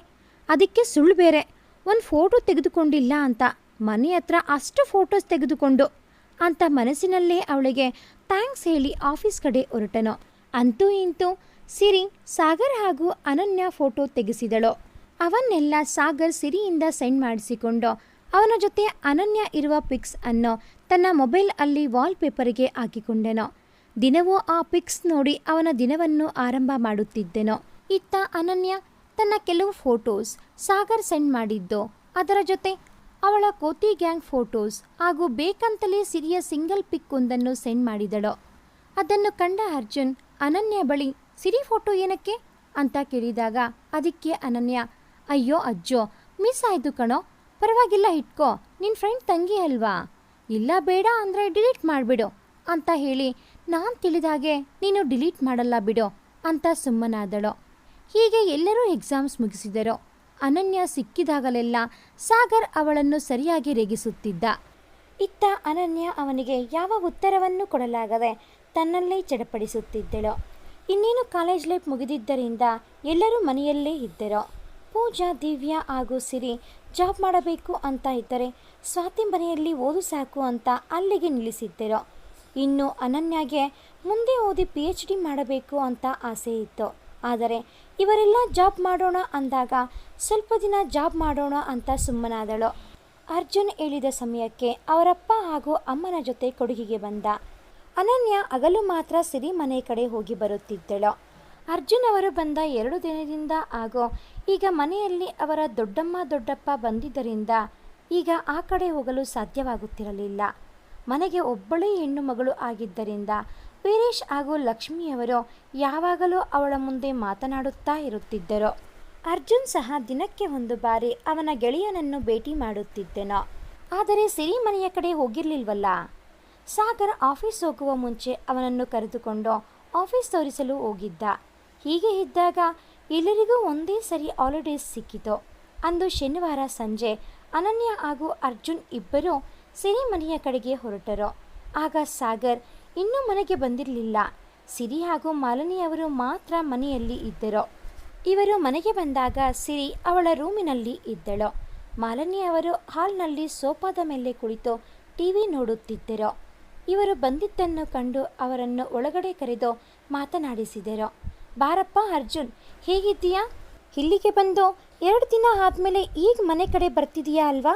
ಅದಕ್ಕೆ ಸುಳ್ಳು ಬೇರೆ. ಒಂದು ಫೋಟೋ ತೆಗೆದುಕೊಂಡಿಲ್ಲ ಅಂತ ಮನೆ ಹತ್ರ ಅಷ್ಟು ಫೋಟೋಸ್ ತೆಗೆದುಕೊಂಡು ಅಂತ ಮನಸ್ಸಿನಲ್ಲೇ ಅವಳಿಗೆ ಥ್ಯಾಂಕ್ಸ್ ಹೇಳಿ ಆಫೀಸ್ ಕಡೆ ಹೊರಟನು. ಅಂತೂ ಇಂತೂ ಸಿರಿ, ಸಾಗರ್ ಹಾಗೂ ಅನನ್ಯ ಫೋಟೋ ತೆಗೆಸಿದಳು. ಅವನ್ನೆಲ್ಲ ಸಾಗರ್ ಸಿರಿಯಿಂದ ಸೆಂಡ್ ಮಾಡಿಸಿಕೊಂಡು ಅವನ ಜೊತೆ ಅನನ್ಯ ಇರುವ ಪಿಕ್ಸ್ ಅನ್ನು ತನ್ನ ಮೊಬೈಲ್ ಅಲ್ಲಿ ವಾಲ್ಪೇಪರ್ಗೆ ಹಾಕಿಕೊಂಡೆನು. ದಿನವೂ ಆ ಪಿಕ್ಸ್ ನೋಡಿ ಅವನ ದಿನವನ್ನು ಆರಂಭ ಮಾಡುತ್ತಿದ್ದೆನೋ. ಇತ್ತ ಅನನ್ಯ ತನ್ನ ಕೆಲವು ಫೋಟೋಸ್ ಸಾಗರ್ ಸೆಂಡ್ ಮಾಡಿದ್ದು, ಅದರ ಜೊತೆ ಅವಳ ಕೋತಿ ಗ್ಯಾಂಗ್ ಫೋಟೋಸ್ ಹಾಗೂ ಬೇಕಂತಲೇ ಸಿರಿಯ ಸಿಂಗಲ್ ಪಿಕ್ ಒಂದನ್ನು ಸೆಂಡ್ ಮಾಡಿದಳು. ಅದನ್ನು ಕಂಡ ಅರ್ಜುನ್, ಅನನ್ಯ ಬಳಿ ಸಿರಿ ಫೋಟೋ ಏನಕ್ಕೆ? ಅಂತ ಕೇಳಿದಾಗ, ಅದಕ್ಕೆ ಅನನ್ಯ, ಅಯ್ಯೋ ಅಜ್ಜೋ, ಮಿಸ್ ಆಯಿತು ಕಣೋ, ಪರವಾಗಿಲ್ಲ ಇಟ್ಕೋ ನಿನ್ನ ಫ್ರೆಂಡ್ ತಂಗಿ ಅಲ್ವಾ? ಇಲ್ಲ ಬೇಡ ಅಂದರೆ ಡಿಲೀಟ್ ಮಾಡಿಬಿಡು ಅಂತ ಹೇಳಿ, ನಾನು ತಿಳಿದಾಗೆ ನೀನು ಡಿಲೀಟ್ ಮಾಡಲ್ಲ ಬಿಡು ಅಂತ ಸುಮ್ಮನಾದಳು. ಹೀಗೆ ಎಲ್ಲರೂ ಎಕ್ಸಾಮ್ಸ್ ಮುಗಿಸಿದರು. ಅನನ್ಯ ಸಿಕ್ಕಿದಾಗಲೆಲ್ಲ ಸಾಗರ್ ಅವಳನ್ನು ಸರಿಯಾಗಿ ರೇಗಿಸುತ್ತಿದ್ದ. ಇತ್ತ ಅನನ್ಯ ಅವನಿಗೆ ಯಾವ ಉತ್ತರವನ್ನು ಕೊಡಲಾಗದೆ ತನ್ನಲ್ಲೇ ಚಡಪಡಿಸುತ್ತಿದ್ದಳು. ಇನ್ನೇನು ಕಾಲೇಜ್ ಲೈಫ್ ಮುಗಿದಿದ್ದರಿಂದ ಎಲ್ಲರೂ ಮನೆಯಲ್ಲೇ ಇದ್ದರು. ಪೂಜಾ, ದಿವ್ಯಾ ಹಾಗೂ ಸಿರಿ ಜಾಬ್ ಮಾಡಬೇಕು ಅಂತ ಇದ್ದರೆ ಸ್ವಾತಿ ಮನೆಯಲ್ಲಿ ಓದು ಸಾಕು ಅಂತ ಅಲ್ಲಿಗೆ ನಿಲ್ಲಿಸಿದ್ದರು. ಇನ್ನು ಅನನ್ಯಾಗೆ ಮುಂದೆ ಓದಿ ಪಿ ಎಚ್ ಡಿ ಮಾಡಬೇಕು ಅಂತ ಆಸೆ ಇತ್ತು. ಆದರೆ ಇವರೆಲ್ಲ ಜಾಬ್ ಮಾಡೋಣ ಅಂದಾಗ ಸ್ವಲ್ಪ ದಿನ ಜಾಬ್ ಮಾಡೋಣ ಅಂತ ಸುಮ್ಮನಾದಳು. ಅರ್ಜುನ್ ಹೇಳಿದ ಸಮಯಕ್ಕೆ ಅವರಪ್ಪ ಹಾಗೂ ಅಮ್ಮನ ಜೊತೆ ಕೊಡುಗೆಗೆ ಬಂದ. ಅನನ್ಯ ಹಗಲು ಮಾತ್ರ ಸಿರಿ ಮನೆ ಕಡೆ ಹೋಗಿ ಬರುತ್ತಿದ್ದಳು. ಅರ್ಜುನ್ ಅವರು ಬಂದ ಎರಡು ದಿನದಿಂದ ಹಾಗೂ ಈಗ ಮನೆಯಲ್ಲಿ ಅವರ ದೊಡ್ಡಮ್ಮ ದೊಡ್ಡಪ್ಪ ಬಂದಿದ್ದರಿಂದ ಈಗ ಆ ಕಡೆ ಹೋಗಲು ಸಾಧ್ಯವಾಗುತ್ತಿರಲಿಲ್ಲ. ಮನೆಗೆ ಒಬ್ಬಳೇ ಹೆಣ್ಣು ಮಗಳು ಆಗಿದ್ದರಿಂದ ವೀರೇಶ್ ಹಾಗೂ ಲಕ್ಷ್ಮಿಯವರು ಯಾವಾಗಲೂ ಅವಳ ಮುಂದೆ ಮಾತನಾಡುತ್ತಾ ಇರುತ್ತಿದ್ದರು. ಅರ್ಜುನ್ ಸಹ ದಿನಕ್ಕೆ ಒಂದು ಬಾರಿ ಅವನ ಗೆಳೆಯನನ್ನು ಭೇಟಿ ಮಾಡುತ್ತಿದ್ದೆನೋ. ಆದರೆ ಸಿರಿ ಮನೆಯ ಕಡೆ ಹೋಗಿರಲಿಲ್ವಲ್ಲ? ಸಾಗರ್ ಆಫೀಸ್ ಹೋಗುವ ಮುಂಚೆ ಅವನನ್ನು ಕರೆದುಕೊಂಡು ಆಫೀಸ್ ತೋರಿಸಲು ಹೋಗಿದ್ದ. ಹೀಗೆ ಇದ್ದಾಗ ಎಲ್ಲರಿಗೂ ಒಂದೇ ಸರಿ ಹಾಲಿಡೇಸ್ ಸಿಕ್ಕಿತು. ಅಂದು ಶನಿವಾರ ಸಂಜೆ ಅನನ್ಯ ಹಾಗೂ ಅರ್ಜುನ್ ಇಬ್ಬರೂ ಸಿರಿ ಮನೆಯ ಕಡೆಗೆ ಹೊರಟರು. ಆಗ ಸಾಗರ್ ಇನ್ನೂ ಮನೆಗೆ ಬಂದಿರಲಿಲ್ಲ. ಸಿರಿ ಹಾಗೂ ಮಾಲಿನಿಯವರು ಮಾತ್ರ ಮನೆಯಲ್ಲಿ ಇದ್ದರು. ಇವರು ಮನೆಗೆ ಬಂದಾಗ ಸಿರಿ ಅವಳ ರೂಮಿನಲ್ಲಿ ಇದ್ದಳು. ಮಾಲಿನಿ ಅವರು ಹಾಲ್ನಲ್ಲಿ ಸೋಫಾದ ಮೇಲೆ ಕುಳಿತು ಟಿವಿ ನೋಡುತ್ತಿದ್ದರು. ಇವರು ಬಂದಿದ್ದನ್ನು ಕಂಡು ಅವರನ್ನು ಒಳಗಡೆ ಕರೆದು ಮಾತನಾಡಿಸಿದರು. ಬಾರಪ್ಪ ಅರ್ಜುನ್, ಹೇಗಿದ್ದೀಯಾ? ಇಲ್ಲಿಗೆ ಬಂದು ಎರಡು ದಿನ ಆದಮೇಲೆ ಈಗ ಮನೆ ಕಡೆ ಬರ್ತಿದೀಯಾ ಅಲ್ವಾ?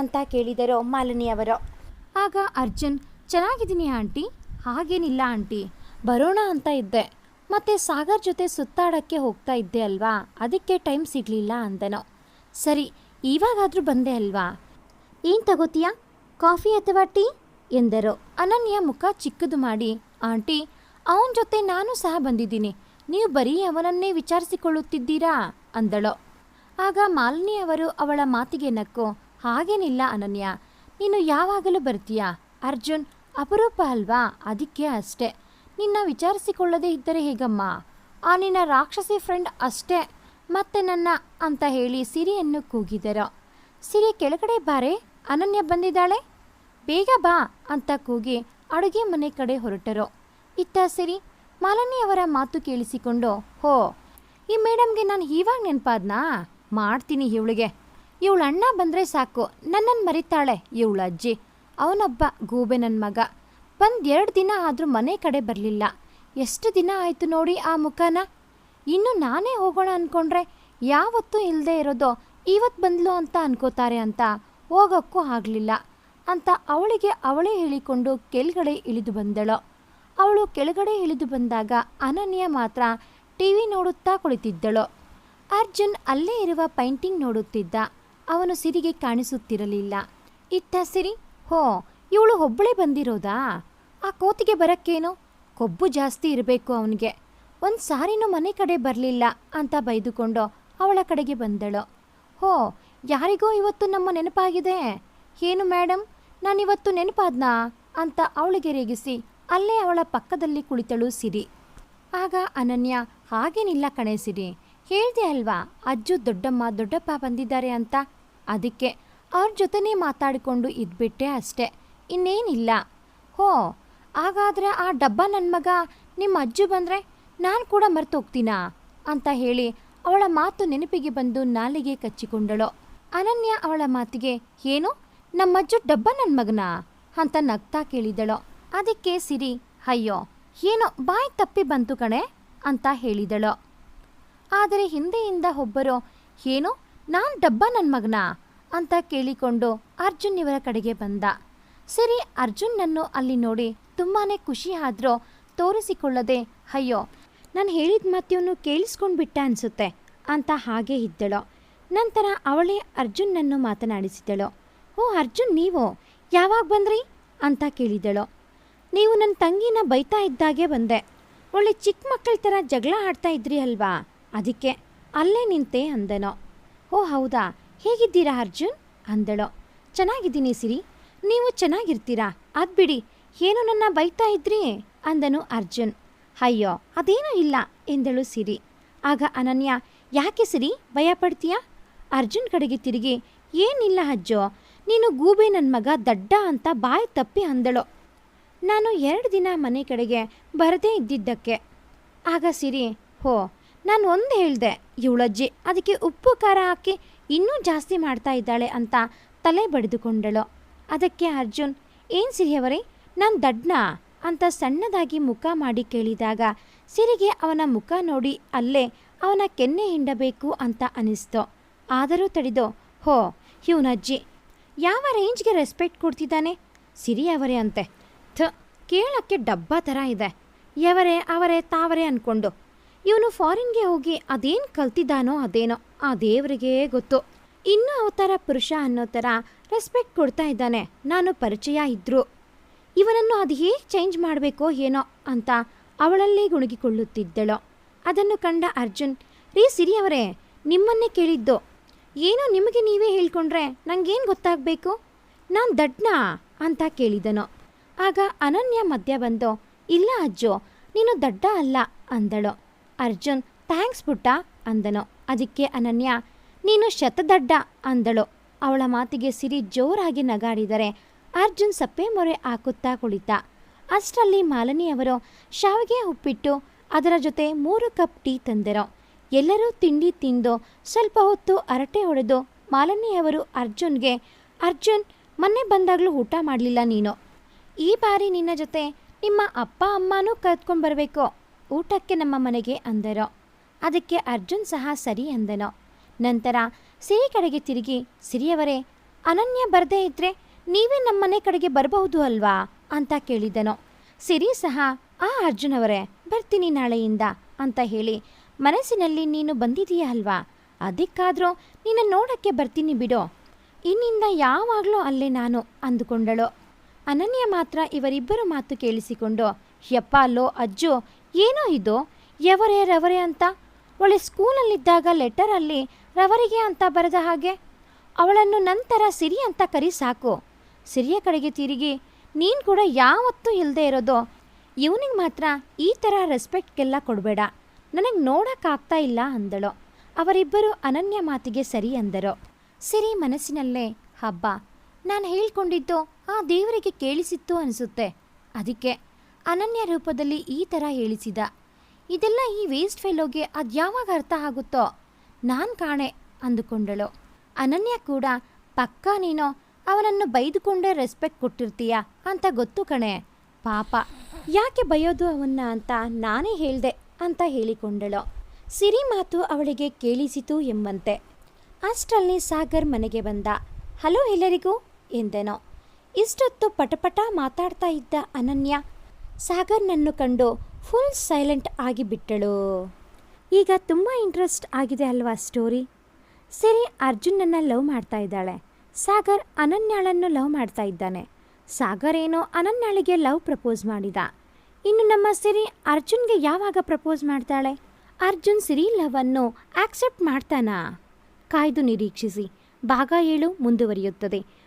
ಅಂತ ಕೇಳಿದರು ಮಾಲಿನಿಯವರು ಆಗ ಅರ್ಜುನ್, ಚೆನ್ನಾಗಿದ್ದೀನಿ ಆಂಟಿ. ಹಾಗೇನಿಲ್ಲ ಆಂಟಿ, ಬರೋಣ ಅಂತ ಇದ್ದೆ. ಮತ್ತೆ ಸಾಗರ್ ಜೊತೆ ಸುತ್ತಾಡೋಕ್ಕೆ ಹೋಗ್ತಾ ಇದ್ದೆ ಅಲ್ವಾ? ಅದಕ್ಕೆ ಟೈಮ್ ಸಿಗಲಿಲ್ಲ ಅಂದನೋ. ಸರಿ, ಇವಾಗಾದರೂ ಬಂದೆ ಅಲ್ವಾ? ಏನು ತಗೋತೀಯಾ? ಕಾಫಿ ಅಥವಾ ಟೀ? ಎಂದರು. ಅನನ್ಯ ಮುಖ ಚಿಕ್ಕದು ಮಾಡಿ, ಆಂಟಿ, ಅವನ ಜೊತೆ ನಾನು ಸಹ ಬಂದಿದ್ದೀನಿ. ನೀವು ಬರೀ ಅವನನ್ನೇ ವಿಚಾರಿಸಿಕೊಳ್ಳುತ್ತಿದ್ದೀರಾ? ಅಂದಳು. ಆಗ ಮಾಲಿನಿ ಅವರು ಅವಳ ಮಾತಿಗೆ ನಕ್ಕು, ಹಾಗೇನಿಲ್ಲ ಅನನ್ಯ, ನೀನು ಯಾವಾಗಲೂ ಬರ್ತೀಯಾ? ಅರ್ಜುನ್ ಅಪರೂಪ ಅಲ್ವಾ? ಅದಕ್ಕೆ ಅಷ್ಟೇ. ನಿನ್ನ ವಿಚಾರಿಸಿಕೊಳ್ಳದೇ ಇದ್ದರೆ ಹೇಗಮ್ಮ? ಆ ನಿನ್ನ ರಾಕ್ಷಸಿ ಫ್ರೆಂಡ್ ಅಷ್ಟೇ. ಮತ್ತೆ ನನ್ನ ಅಂತ ಹೇಳಿ ಸಿರಿಯನ್ನು ಕೂಗಿದರು. ಸಿರಿ ಕೆಳಗಡೆ ಬಾರೆ, ಅನನ್ಯ ಬಂದಿದ್ದಾಳೆ? ಬೇಗ ಬಾ ಅಂತ ಕೂಗಿ ಅಡುಗೆ ಮನೆ ಕಡೆ ಹೊರಟರು. ಇತ್ತ ಸಿರಿ ಮಾಲನಿಯವರ ಮಾತು ಕೇಳಿಸಿಕೊಂಡು, ಹೋ, ಈ ಮೇಡಮ್ಗೆ ನಾನು ಇವಾಗ ನೆನಪಾದ್ನಾ? ಮಾಡ್ತೀನಿ ಇವಳಿಗೆ. ಇವಳ ಅಣ್ಣ ಬಂದರೆ ಸಾಕು ನನ್ನನ್ನು ಮರಿತಾಳೆ ಇವಳ ಅಜ್ಜಿ ಅವನೊಬ್ಬ ಗೂಬೆ ನನ್ನ ಮಗ. ಬಂದು ಎರಡು ದಿನ ಆದರೂ ಮನೆ ಕಡೆ ಬರಲಿಲ್ಲ. ಎಷ್ಟು ದಿನ ಆಯಿತು ನೋಡಿ ಆ ಮುಖನ? ಇನ್ನು ನಾನೇ ಹೋಗೋಣ ಅಂದ್ಕೊಂಡ್ರೆ ಯಾವತ್ತೂ ಇಲ್ಲದೆ ಇರೋದು ಇವತ್ತು ಬಂದ್ಲು ಅಂತ ಅನ್ಕೋತಾರೆ ಅಂತ ಹೋಗೋಕ್ಕೂ ಆಗಲಿಲ್ಲ ಅಂತ ಅವಳಿಗೆ ಅವಳೇ ಹೇಳಿಕೊಂಡು ಕೆಳಗಡೆ ಇಳಿದು ಬಂದಳು. ಅವಳು ಕೆಳಗಡೆ ಇಳಿದು ಬಂದಾಗ ಅನನ್ಯ ಮಾತ್ರ ಟಿ ವಿ ನೋಡುತ್ತಾ ಕುಳಿತಿದ್ದಳು. ಅರ್ಜುನ್ ಅಲ್ಲೇ ಇರುವ ಪೈಂಟಿಂಗ್ ನೋಡುತ್ತಿದ್ದ. ಅವನು ಸಿರಿಗೆ ಕಾಣಿಸುತ್ತಿರಲಿಲ್ಲ. ಇತ್ತ ಸಿರಿ ಹೋ, ಇವಳು ಒಬ್ಬಳೇ ಬಂದಿರೋದಾ? ಆ ಕೋತಿಗೆ ಬರೋಕ್ಕೇನು? ಕೊಬ್ಬು ಜಾಸ್ತಿ ಇರಬೇಕು ಅವನಿಗೆ. ಒಂದು ಸಾರಿನೂ ಮನೆ ಕಡೆ ಬರಲಿಲ್ಲ ಅಂತ ಬೈದುಕೊಂಡು ಅವಳ ಕಡೆಗೆ ಬಂದಳು. ಹೋ, ಯಾರಿಗೋ ಇವತ್ತು ನಮ್ಮ ನೆನಪಾಗಿದೆ. ಏನು ಮೇಡಮ್ ನಾನಿವತ್ತು ನೆನಪಾದ್ನಾ? ಅಂತ ಅವಳಿಗೆ ರೇಗಿಸಿ ಅಲ್ಲೇ ಅವಳ ಪಕ್ಕದಲ್ಲಿ ಕುಳಿತಳು ಸಿರಿ. ಆಗ ಅನನ್ಯ, ಹಾಗೇನಿಲ್ಲ ಕಣೆ ಸಿರಿ. ಹೇಳ್ದೆ ಅಲ್ವಾ, ಅಜ್ಜು ದೊಡ್ಡಮ್ಮ ದೊಡ್ಡಪ್ಪ ಬಂದಿದ್ದಾರೆ ಅಂತ? ಅದಕ್ಕೆ ಅವ್ರ ಜೊತೆನೇ ಮಾತಾಡಿಕೊಂಡು ಇದ್ಬಿಟ್ಟೆ ಅಷ್ಟೆ. ಇನ್ನೇನಿಲ್ಲ. ಹೋ, ಹಾಗಾದರೆ ಆ ಡಬ್ಬ ನನ್ನ ಮಗ ನಿಮ್ಮ ಅಜ್ಜು ಬಂದರೆ ನಾನು ಕೂಡ ಮರ್ತೋಗ್ತೀನಾ ಅಂತ ಹೇಳಿ ಅವಳ ಮಾತು ನೆನಪಿಗೆ ಬಂದು ನಾಲಿಗೆ ಕಚ್ಚಿಕೊಂಡಳು. ಅನನ್ಯ ಅವಳ ಮಾತಿಗೆ, ಏನು? ನಮ್ಮಜ್ಜು ಡಬ್ಬ ನನ್ನ ಮಗನಾ? ಅಂತ ನಗ್ತಾ ಕೇಳಿದಳು. ಅದಕ್ಕೆ ಸಿರಿ, ಅಯ್ಯೋ, ಏನೋ ಬಾಯಿ ತಪ್ಪಿ ಬಂತು ಕಣೆ? ಅಂತ ಹೇಳಿದಳು. ಆದರೆ ಹಿಂದೆಯಿಂದ ಒಬ್ಬರು, ಏನು? ನಾನು ಡಬ್ಬ ನನ್ನ ಮಗನಾ? ಅಂತ ಕೇಳಿಕೊಂಡು ಅರ್ಜುನ್ ಇವರ ಕಡೆಗೆ ಬಂದ. ಸರಿ, ಅರ್ಜುನ್ನನ್ನು ಅಲ್ಲಿ ನೋಡಿ ತುಂಬಾನೇ ಖುಷಿ ಆದರೂ ತೋರಿಸಿಕೊಳ್ಳದೆ, ಅಯ್ಯೋ, ನಾನು ಹೇಳಿದ ಮಾತಿವನು ಕೇಳಿಸ್ಕೊಂಡು ಬಿಟ್ಟ ಅನಿಸುತ್ತೆ ಅಂತ ಹಾಗೆ ಇದ್ದಳು. ನಂತರ ಅವಳೇ ಅರ್ಜುನ್ನನ್ನು ಮಾತನಾಡಿಸಿದಳು. ಓ, ಅರ್ಜುನ್, ನೀವು ಯಾವಾಗ ಬಂದ್ರಿ? ಅಂತ ಕೇಳಿದಳು. ನೀವು ನನ್ನ ತಂಗಿನ ಬೈತಾ ಇದ್ದಾಗೆ ಬಂದೆ. ಒಳ್ಳೆ ಚಿಕ್ಕ ಮಕ್ಕಳ ಥರ ಜಗಳ ಆಡ್ತಾ ಇದ್ರಿ ಅಲ್ವಾ? ಅದಕ್ಕೆ, ಅಲ್ಲೇ ನಿಂತೆ ಅಂದನು. ಓ, ಹೌದಾ? ಹೇಗಿದ್ದೀರಾ ಅರ್ಜುನ್? ಅಂದಳು. ಚೆನ್ನಾಗಿದ್ದೀನಿ ಸಿರಿ. ನೀವು ಚೆನ್ನಾಗಿರ್ತೀರಾ? ಅದು ಬಿಡಿ. ಏನು ನನ್ನ ಬೈತಾ ಇದ್ರಿ? ಅಂದನು ಅರ್ಜುನ್. ಅಯ್ಯೋ, ಅದೇನೂ ಇಲ್ಲ, ಎಂದಳು ಸಿರಿ. ಆಗ ಅನನ್ಯ, ಯಾಕೆ ಸಿರಿ? ಭಯ ಪಡ್ತೀಯಾ? ಅರ್ಜುನ್ ಕಡೆಗೆ ತಿರುಗಿ, ಏನಿಲ್ಲ ಅಜ್ಜೋ, ನೀನು ಗೂಬೆ ನನ್ನ ಮಗ ದಡ್ಡ ಅಂತ ಬಾಯಿ ತಪ್ಪಿ ಅಂದಳು. ನಾನು ಎರಡು ದಿನ ಮನೆ ಕಡೆಗೆ ಬರದೇ ಇದ್ದಿದ್ದಕ್ಕೆ. ಆಗ ಸಿರಿ, ಹೋ, ನಾನು ಒಂದು ಹೇಳಿದೆ, ಇವಳಜ್ಜಿ, ಅದಕ್ಕೆ ಉಪ್ಪು ಖಾರ ಹಾಕಿ ಇನ್ನೂ ಜಾಸ್ತಿ ಮಾಡ್ತಾ ಇದ್ದಾಳೆ ಅಂತ ತಲೆ ಬಡಿದುಕೊಂಡಳು. ಅದಕ್ಕೆ ಅರ್ಜುನ್, ಏನು ಸಿರಿಯವರೇ ನಾನು ದಡ್ನಾ? ಅಂತ ಸಣ್ಣದಾಗಿ ಮುಖ ಮಾಡಿ ಕೇಳಿದಾಗ ಸಿರಿಗೆ ಅವನ ಮುಖ ನೋಡಿ ಅಲ್ಲೇ ಅವನ ಕೆನ್ನೆ ಹಿಂಡಬೇಕು ಅಂತ ಅನಿಸ್ತು. ಆದರೂ ತಡಿದೋ, ಹೋ ಇವನಜ್ಜಿ ಯಾವ ರೇಂಜ್ಗೆ ರೆಸ್ಪೆಕ್ಟ್ ಕೊಡ್ತಿದ್ದಾನೆ? ಸಿರಿ ಅವರೇ ಅಂತೆ. ಥ, ಕೇಳಕ್ಕೆ ಡಬ್ಬ ಥರ ಇದೆ. ಯವರೇ, ಅವರೇ, ತಾವರೇ ಅನ್ಕೊಂಡು ಇವನು ಫಾರಿನ್ಗೆ ಹೋಗಿ ಅದೇನು ಕಲ್ತಿದ್ದಾನೋ ಅದೇನೋ ಆ ದೇವರಿಗೆ ಗೊತ್ತು. ಇನ್ನೂ ಅವತಾರ ಪುರುಷ ಅನ್ನೋ ಥರ ರೆಸ್ಪೆಕ್ಟ್ ಕೊಡ್ತಾ ಇದ್ದಾನೆ. ನಾನು ಪರಿಚಯ ಇದ್ದರು ಇವನನ್ನು ಅದು ಹೇಗೆ ಚೇಂಜ್ ಮಾಡಬೇಕೋ ಏನೋ ಅಂತ ಅವಳಲ್ಲೇ ಗುಣಗಿಕೊಳ್ಳುತ್ತಿದ್ದಳು. ಅದನ್ನು ಕಂಡ ಅರ್ಜುನ್, ರೀ ಸಿರಿಯವರೇ, ನಿಮ್ಮನ್ನೇ ಕೇಳಿದ್ದು. ಏನೋ ನಿಮಗೆ ನೀವೇ ಹೇಳ್ಕೊಂಡ್ರೆ ನಂಗೇನು ಗೊತ್ತಾಗಬೇಕು? ನಾನು ದಡ್ನಾ? ಅಂತ ಕೇಳಿದನು. ಆಗ ಅನನ್ಯ ಮಧ್ಯ ಬಂದು, ಇಲ್ಲ ಅಜ್ಜೋ, ನೀನು ದಡ್ಡ ಅಲ್ಲ ಅಂದಳು. ಅರ್ಜುನ್, ಥ್ಯಾಂಕ್ಸ್ ಪುಟ್ಟ, ಅಂದನು. ಅದಕ್ಕೆ ಅನನ್ಯ, ನೀನು ಶತದಡ್ಡ, ಅಂದಳು. ಅವಳ ಮಾತಿಗೆ ಸಿರಿ ಜೋರಾಗಿ ನಗಾಡಿದರೆ ಅರ್ಜುನ್ ಸಪ್ಪೆ ಮೊರೆ ಹಾಕುತ್ತಾ ಕುಳಿತ. ಅಷ್ಟರಲ್ಲಿ ಮಾಲಿನಿಯವರು ಶಾವಿಗೆ ಉಪ್ಪಿಟ್ಟು ಅದರ ಜೊತೆ ಮೂರು ಕಪ್ ಟೀ ತಂದರು. ಎಲ್ಲರೂ ತಿಂಡಿ ತಿಂದು ಸ್ವಲ್ಪ ಹೊತ್ತು ಹರಟೆ ಹೊಡೆದು ಮಾಲಿನಿಯವರು ಅರ್ಜುನ್ಗೆ, ಅರ್ಜುನ್, ಮೊನ್ನೆ ಬಂದಾಗಲೂ ಊಟ ಮಾಡಲಿಲ್ಲ ನೀನು. ಈ ಬಾರಿ ನಿನ್ನ ಜೊತೆ ನಿಮ್ಮ ಅಪ್ಪ, ಅಮ್ಮನೂ ಕರ್ಕೊಂಡು ಬರಬೇಕು. ಊಟಕ್ಕೆ ನಮ್ಮ ಮನೆಗೆ ಅಂದರು. ಅದಕ್ಕೆ ಅರ್ಜುನ್ ಸಹ ಸರಿ ಅಂದನು. ನಂತರ, ಸಿರಿ ಕಡೆಗೆ ತಿರುಗಿ, ಸಿರಿಯವರೇ, ಅನನ್ಯ ಬರದೇ ಇದ್ರೆ ನೀವೇ ನಮ್ಮ ಮನೆ ಕಡೆಗೆ ಬರಬಹುದು ಅಲ್ವಾ? ಅಂತ ಕೇಳಿದನು. ಸಿರಿ ಸಹ, ಆ ಅರ್ಜುನ್ ಅವರೇ ಬರ್ತೀನಿ ನಾಳೆಯಿಂದ ಅಂತ ಹೇಳಿ, ಮನಸ್ಸಿನಲ್ಲಿ ನೀನು ಬಂದಿದೀಯ ಅಲ್ವಾ? ಅದಕ್ಕಾದರೂ ನಿನ್ನ ನೋಡಕ್ಕೆ ಬರ್ತೀನಿ ಬಿಡೋ. ಇನ್ನಿಂದ ಯಾವಾಗಲೂ ಅಲ್ಲೇ ನಾನು ಅಂದುಕೊಂಡಳು. ಅನನ್ಯ ಮಾತ್ರ ಇವರಿಬ್ಬರ ಮಾತು ಕೇಳಿಸಿಕೊಂಡು, ಯಪ್ಪ ಅಲ್ಲೋ ಅಜ್ಜು ಏನೋ ಇದು? ಯವರೇ ರವರೇ ಅಂತ ಒಳ್ಳೆ ಸ್ಕೂಲಲ್ಲಿದ್ದಾಗ ಲೆಟರಲ್ಲಿ ರವರಿಗೆ ಅಂತ ಬರೆದ ಹಾಗೆ? ಅವಳನ್ನು ನಂತರ ಸಿರಿ ಅಂತ ಕರಿ ಸಾಕು. ಸಿರಿಯ ಕಡೆಗೆ ತಿರುಗಿ, ನೀನು ಕೂಡ ಯಾವತ್ತೂ ಇಲ್ಲದೆ ಇರೋದು. ಇವನಿಗೆ ಮಾತ್ರ ಈ ಥರ ರೆಸ್ಪೆಕ್ಟ್ಗೆಲ್ಲ ಕೊಡಬೇಡ. ನನಗೆ ನೋಡೋಕ್ಕಾಗ್ತಾ ಇಲ್ಲ ಅಂದಳು. ಅವರಿಬ್ಬರು ಅನನ್ಯ ಮಾತಿಗೆ ಸರಿ ಅಂದರು. ಸಿರಿ ಮನಸ್ಸಿನಲ್ಲೇ, ಹಬ್ಬ, ನಾನು ಹೇಳ್ಕೊಂಡಿದ್ದು ಆ ದೇವರಿಗೆ ಕೇಳಿಸಿತ್ತು ಅನಿಸುತ್ತೆ. ಅದಕ್ಕೆ ಅನನ್ಯ ರೂಪದಲ್ಲಿ ಈ ಥರ ಹೇಳಿಸಿದ. ಇದೆಲ್ಲ ಈ ವೇಸ್ಟ್ ಫೆಲೋಗೆ ಅದು ಯಾವಾಗ ಅರ್ಥ ಆಗುತ್ತೋ? ನಾನು ಕಾಣೆ, ಅಂದುಕೊಂಡಳು. ಅನನ್ಯ ಕೂಡ, ಪಕ್ಕಾ ನೀನೋ, ಅವನನ್ನು ಬೈದುಕೊಂಡೇ ರೆಸ್ಪೆಕ್ಟ್ ಕೊಟ್ಟಿರ್ತೀಯ? ಅಂತ ಗೊತ್ತು ಕಣೆ. ಪಾಪ. ಯಾಕೆ ಬಯೋದು ಅವನ್ನ ಅಂತ ನಾನೇ ಹೇಳಿದೆ, ಅಂತ ಹೇಳಿಕೊಂಡಳು. ಸಿರಿ ಮಾತು ಅವಳಿಗೆ ಕೇಳಿಸಿತು ಎಂಬಂತೆ. ಅಷ್ಟರಲ್ಲಿ ಸಾಗರ್ ಮನೆಗೆ ಬಂದ. ಹಲೋ ಎಲ್ಲರಿಗೂ, ಎಂದೆನೋ. ಇಷ್ಟೊತ್ತು ಪಟಪಟ ಮಾತಾಡ್ತಾ ಇದ್ದ ಅನನ್ಯ ಸಾಗರ್ನನ್ನು ಕಂಡು ಫುಲ್ ಸೈಲೆಂಟ್ ಆಗಿಬಿಟ್ಟಳು. ಈಗ ತುಂಬ ಇಂಟ್ರೆಸ್ಟ್ ಆಗಿದೆ ಅಲ್ವಾ ಸ್ಟೋರಿ? ಸರಿ, ಅರ್ಜುನನ್ನು ಲವ್ ಮಾಡ್ತಾ ಇದ್ದಾಳೆ. ಸಾಗರ್ ಅನನ್ಯಾಳನ್ನು ಲವ್ ಮಾಡ್ತಾ ಇದ್ದಾನೆ. ಸಾಗರ್ ಏನೋ ಅನನ್ಯಾಳಿಗೆ ಲವ್ ಪ್ರಪೋಸ್ ಮಾಡಿದ. ಇನ್ನು ನಮ್ಮ ಸಿರಿ ಅರ್ಜುನ್ಗೆ ಯಾವಾಗ ಪ್ರಪೋಸ್ ಮಾಡ್ತಾಳೆ? ಅರ್ಜುನ್ ಸಿರಿ ಲವನ್ನು ಆಕ್ಸೆಪ್ಟ್ ಮಾಡ್ತಾನಾ? ಕಾಯ್ದು ನಿರೀಕ್ಷಿಸಿ. ಭಾಗ ಏಳು ಮುಂದುವರಿಯುತ್ತದೆ.